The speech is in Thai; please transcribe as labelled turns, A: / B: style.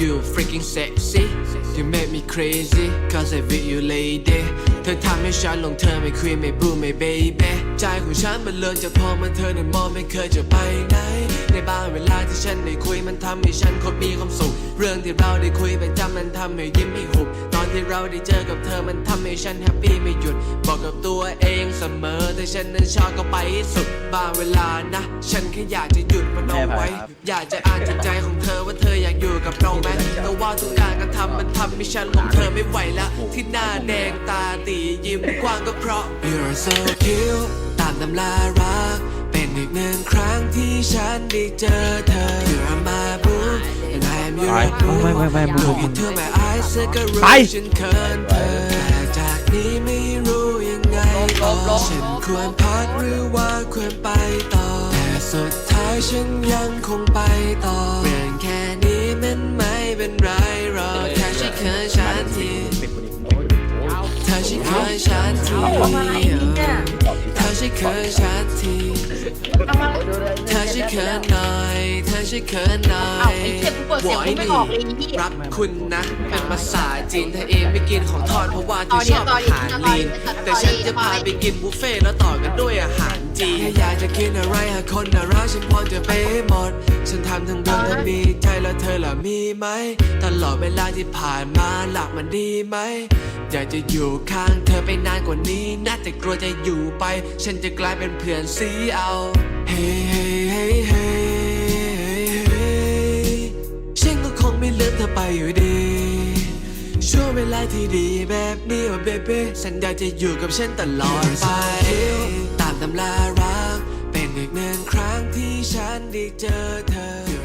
A: you freaking sexy you make me crazy cause I feel you lady เธอทำให้ฉันหลงเธอไม่คุยไม่บูไม่ baby ใจของฉันมันเลินจากพอมันเธอเนี่ยมองไม่เคยจะไปไหน ในบางเวลาที่ฉันได้คุยมันทำให้ฉันโคตรมีความสุข เรื่องที่เราได้คุยประจำมันทำให้ยิ้มไม่หุบ ตอนที่เราได้เจอกับเธอมันทำให้ฉันแฮปปี้ไม่หยุด บอกกับตัวเองเสมอแต่ฉันนั้นชอบก็ไปให้สุด บางเวลานะ ฉันแค่อยากจะหยุดมันเอาไว้ อยากจะอ่านจิตใจของเธอว่าเธออยาก อยู่กับเราไหมแต่ว่าทุกการกระทำมันทำให้ฉันหลงเธอไม่ไหวละที่หน้าแดงตาตียิ้มกว้างก็เพราะ You're so cute ตามตำรารัก เป็นอีกหนึ่งครั้งที่ฉันได้เจอเธอ You're my boo and I am your
B: ไป
A: boo
B: ไม่ไม่ไม่ไม่
A: Look into my eyes เธอก็รู้
B: ไป
A: ฉันเขินเธอแต่จากนี้ไม่รู้ยังไงต่อฉันควรพักหรือว่าควรไปต่อ แต่สุดท้ายฉันยังคงไปต่อเรื่องแค่นี้มันไม่ เป็นไรหรอกแค่ฉันเคยฉันทีเธอฉันเคยฉันที
C: เธ
A: อฉันเคยฉันทีเธอช่วยเคยนอน ช่วยเขินหน่อ
C: เอา
A: ย
C: ไอ้เจ็บกูเปิดเสียงกูไม่ออกเลยนี่
A: รักคุณนะ เป็นภาษาจีนเธอเองไม่กินของทอดเพราะว่าเธอชอบอาหารลีนแต่ฉันจะพาไปกินบุฟเฟ่ต์แล้วต่อกันด้วยอาหารจีนแค่อยากจะกินอะไรหากคนน่ารักฉันพร้อมจะไปให้หมด ฉันทำทั้งเรื่องเธอมีใจแล้วเธอล่ะมีไหม ตลอดเวลาที่ผ่านมาหลักมันดีไหม อยากจะอยู่ข้างเธอไปนานกว่านี้นะแต่กลัวจะอยู่ไป ฉันจะกลายเป็นเพื่อนสีเอา เฮ้เฮ้เฮ้เฮ้ ไปอยู่ดี ช่วงเวลาที่ดีแบบนี้ว่าเบบ้ฉันอยากจะอยู่กับฉันตลอดไป ตามตำรารัก เป็นอีกหนึ่งครั้งที่ฉันได้เจอเธอ